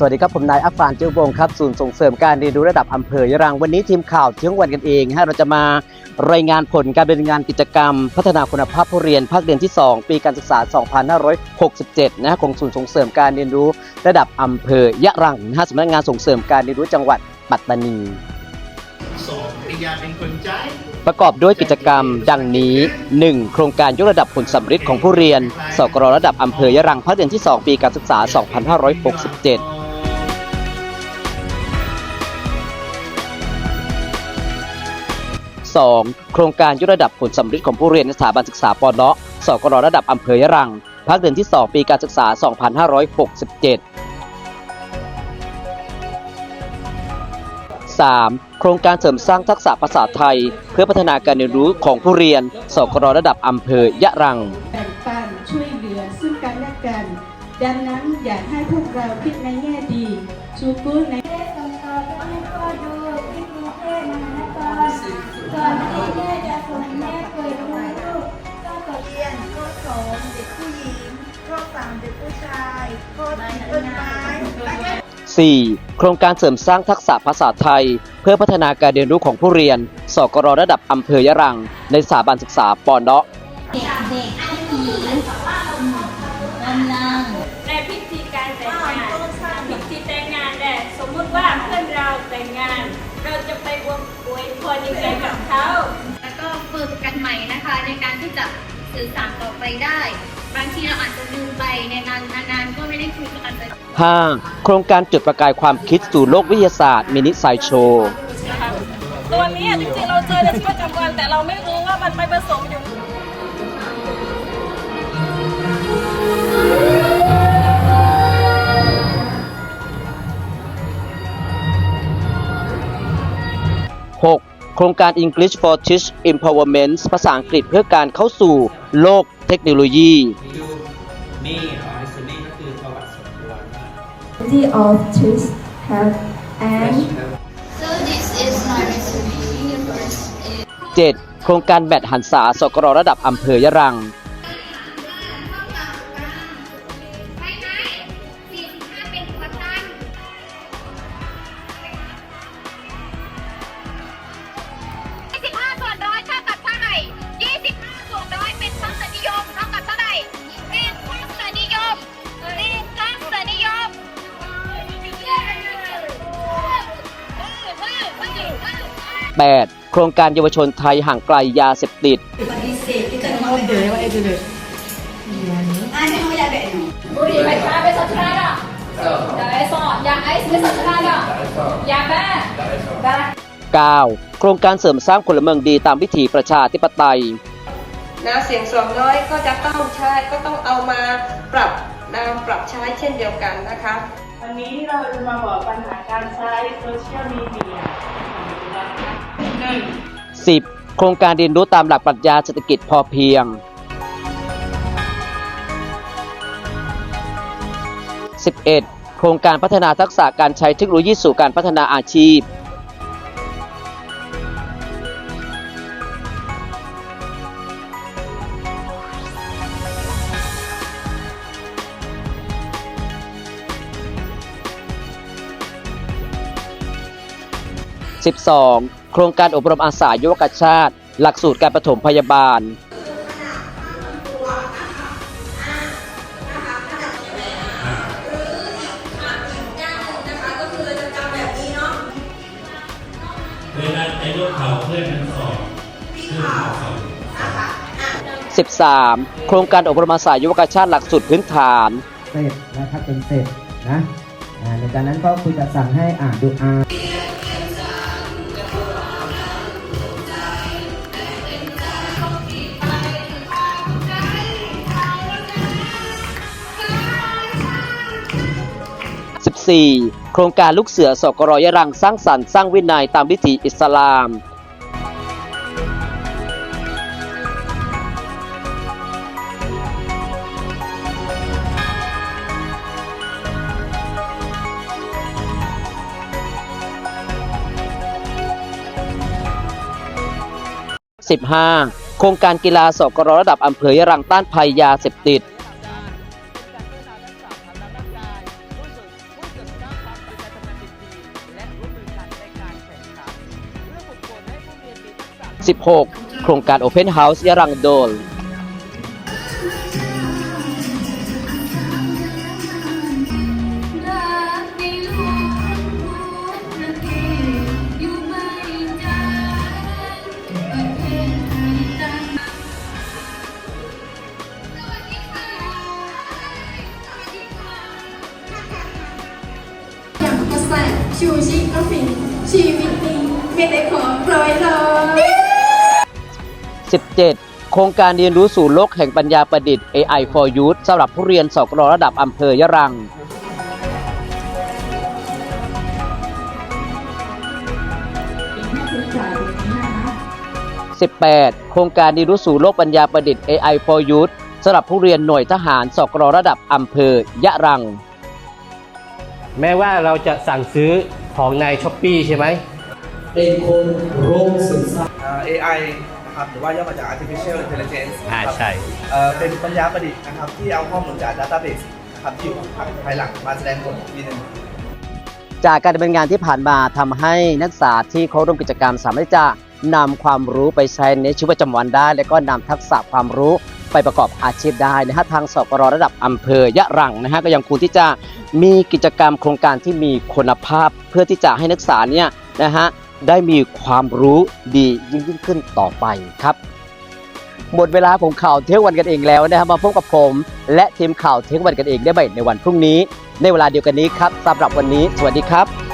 สวัสดีครับ ผมนายอัฟฟานเจ้าบงครับศูนย์ส่งเสริมการเรียนรู้ระดับอำเภอยะรังวันนี้ทีมข่าวเที่ยงวันกันเองฮะเราจะมารายงานผลการดำเนินงานกิจกรรม พัฒนาคุณภาพผู้เรียนภาคเรียนที่ 2 ปีการศึกษา 2567 นะฮะของศูนย์ส่งเสริมการเรียนรู้ระดับอำเภอยะรังนะฮะสำนักงานส่งเสริมการเรียนรู้จังหวัดปัตตานีประกอบด้วยกิจกรรมดังนี้ 1. โครงการยกระดับผลสำฤทธิ์ของผู้เรียน สกรระดับอำเภอยะรังภาคเรียนที่ 2 ปีการศึกษา 2567 2. โครงการยกระดับผลสำฤทธิ์ของผู้เรียนในสถาบันศึกษาปอเนาะสกรระดับอำเภอยะรัง ภาคเรียนที่ 2 ปีการศึกษา 2567 3. โครงการเสริมสร้างทักษะภาษาไทย เพื่อพัฒนาการเรียนรู้ของผู้เรียน สกรระดับอำเภอยะรัง แบ่งปันช่วยเหลือซึ่งกันและกัน ดังนั้นอยากให้พวกเราคิดในแง่ดีชูกูดใน ข้อสองเด็กผู้หญิงข้อสามเด็กผู้ชายข้อสี่ต้นไม้และก็ 4. โครงการเสริมสร้างทักษะภาษาไทย เพื่อพัฒนาการเรียนรู้ของผู้เรียน สกรระดับอำเภอยะรัง ในสถาบันศึกษาปเนาะ เด็กผู้หญิงกำลัง ในพิธีการแต่งงานพิธีแต่งงานเนี่ยสมมุติว่าเพื่อนเราแต่งงาน เราจะไปวยอวยพรยังไงกับเขา แล้วก็ฝึกกันใหม่นะคะในการที่จะ สื่อสารต่อไปได้ บางทีเราอาจจะลืมไปในนานนานๆก็ไม่ได้คุยกันไป 5. โครงการจุดประกายความคิดสู่โลกวิทยาศาสตร์มินิไซโชว์ นะคะตัวนี้จริงๆเราเจอในชีวิตประจำวันแต่เราไม่รู้ว่ามันไปผสมอยู่ 6. โครงการ English for Teach Empowerment ภาษาอังกฤษเพื่อการเข้าสู่โลกเทคโนโลยีดูนี่อ๋อในส่วนนี้ก็คือประวัติส่วนตัวนะที่ of truth health and so this is my resume first is 7. โครงการแบดหันษาสกรระดับอำเภอยะรัง 8. โครงการเยาวชนไทยห่างไกลยาเสพติดบุหรี่ไฟฟ้าเป็นสัญชาติอะยาไอซ์ยาไอซ์เป็นสัญชาติอะยาบ้าบ้า 9. โครงการเสริมสร้างพลเมืองดีตามวิถีประชาธิปไตย นะเสียงส่วนน้อยก็จะต้องใช้ก็ต้องเอามาปรับนำปรับใช้เช่นเดียวกันนะคะ วันนี้เราจะมาบอกปัญหาการใช้โซเชียลมีเดียนะคะหนึ่ง 10. โครงการเรียนรู้ตามหลักปรัชญาเศรษฐกิจพอเพียง 11. โครงการพัฒนาทักษะการใช้เทคโนโลยีสู่การพัฒนาอาชีพ 12. โครงการอบรมอาสายุวกชาติ หลักสูตรการปฐมพยาบาล เวลาไอ้ลูกเขาเพื่อนมันสอบเพื่อนมันสอบ 13. โครงการอบรมอาสายุวกชาติหลักสูตรพื้นฐาน เสร็จนะครับเป็นเสร็จนะอ่าในการนั้นก็คุณจะสั่งให้อ่านดูอา 14. โครงการลูกเสือสกรยรังสร้างสรรค์สร้างวินัยตามวิถีอิสลาม 15. โครงการกีฬาสกรระดับอำเภอยะรังต้านภัยยาเสพติด 16 โครงการ Open House ยะรังโดลรักในหลวงประเทศอยู่ไม่จางประเทศไทยตั้งอย่างกระแสชูชิกรฟินชีวิตนี้ไม่ได้ของรอยลอย 17 โครงการเรียนรู้สู่โลกแห่งปัญญาประดิษฐ์ AI for Youth สำหรับผู้เรียนสกรระดับอำเภอยะรัง 18 โครงการเรียนรู้สู่โลกปัญญาประดิษฐ์ AI for Youth สำหรับผู้เรียนหน่วยทหารสกรระดับอำเภอยะรัง แม้ว่าเราจะสั่งซื้อของในช้อปปีใช่ไหม เป็นคนโรงศึกษา AI นะครับหรือว่าย่อมาจาก artificial intelligence อ่านะครับใช่ เอ่อเป็นปัญญาประดิษฐ์นะครับที่เอาข้อมูลจาก database นะครับที่อยู่ภายหลังมาแสดงผลอีกทีหนึ่งจากการดำเนินงานที่ผ่านมาทำให้นักศึกษาที่เขาร่วมกิจกรรมสามารถที่จะนำความรู้ไปใช้ในชีวิตประจำวันได้ และก็นำทักษะความรู้ไปประกอบอาชีพได้นะฮะทางสกรระดับอำเภอยะรังนะฮะก็ยังคงที่จะมีกิจกรรมโครงการที่มีคุณภาพ เพื่อที่จะให้นักศึกษาเนี่ยนะฮะ ได้มีความรู้ดียิ่งยิ่งขึ้นต่อไปครับ หมดเวลาของข่าวเที่ยงวันกันเองแล้วนะครับมาพบกับผม และทีมข่าวเที่ยงวันกันเองได้ใหม่ในวันพรุ่งนี้ ในเวลาเดียวกันนี้ครับสำหรับวันนี้ สวัสดีครับ